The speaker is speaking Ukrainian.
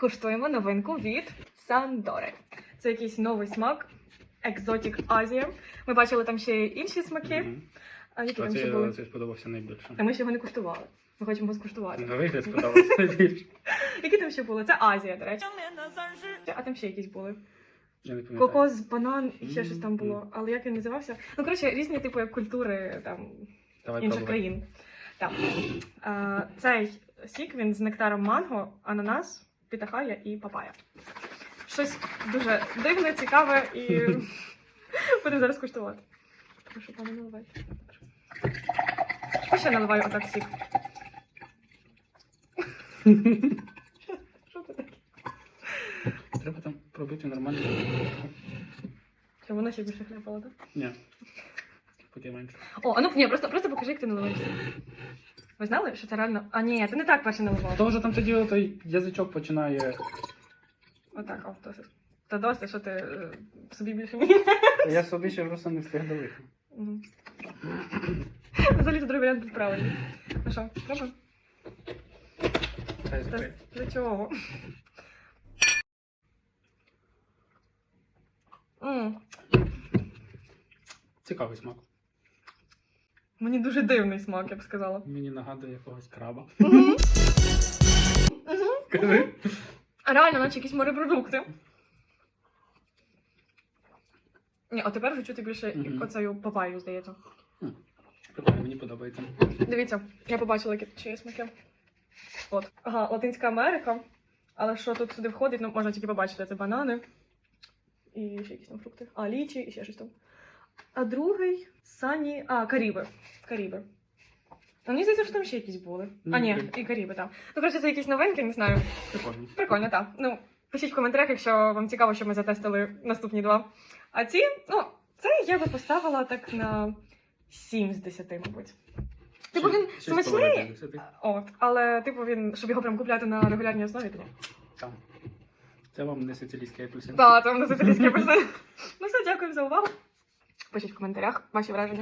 Куштуємо новинку від Сандори. Це якийсь новий смак. Екзотік Азія. Ми бачили там ще й інші смаки. Мгм. А які там ще були? оце сподобався найбільше. А ми ще його не куштували. Ми хочемо скуштувати. На вигляд сподобався найбільше. Які там ще були? Це Азія, до речі. А там ще якісь були. Я не пам'ятаю. Кокос, банан і ще щось там було. Але як він називався? Ну, коротше, різні як культури там Давай інших пробуй. країн. Так. А, цей сік він з нектаром манго, ананас, пітахая і папая. Щось дуже дивне, цікаве і будемо зараз куштувати. Прошу, пане, наливайте. Я ще наливаю отак сік. Що це таке? Треба там пробити нормально. Щоб воно ще більше хляпало, так? Ні. Поки менше. О, а ну ні, просто, просто покажи, як ти наливаєш. Ви знали, що це реально. А ні, ти не так перше наливав. То вже там тоді той язичок починає. Отак, о, досить. Та досить, що ти е, собі більше мені. Я собі ще просто не встиг долити. Мгм. Взагалі, другий варіант був правильний. Ну що? Хай Та закрий. Для чого? М, Цікавий смак. Мені дуже дивний смак, я б сказала. Мені нагадує якогось краба. Реально, наче якісь морепродукти. Ні, а тепер вже чути більше Мгм. оцею папаю, здається. Прикольно, мені подобається. Дивіться, я побачила, які тут ще є смаки. От. Ага, Латинська Америка. Але що тут сюди входить, ну можна тільки побачити, це банани. І ще якісь там фрукти. А, лічі і ще щось там. А другий сані. А, Каріби. Каріби. А мені здається, що там ще якісь були. А, Ні, ні, і Каріби, так. Ну, коротше, це якісь новинки, не знаю. Прикольно. Прикольно, так. Ну, пишіть в коментарях, якщо вам цікаво, що ми затестили наступні два. А ці, ну, це я би поставила так на 7 з 10, мабуть. Типу він Шість- з смачний, десяти. от, але типу він, щоб його прям купляти на регулярній основі, то ні. Там. Це вам не сицилійський апельсин. Так, це в нас сицилійський апельсин. Ну все, дякую за увагу. Пишіть в коментарях ваші враження.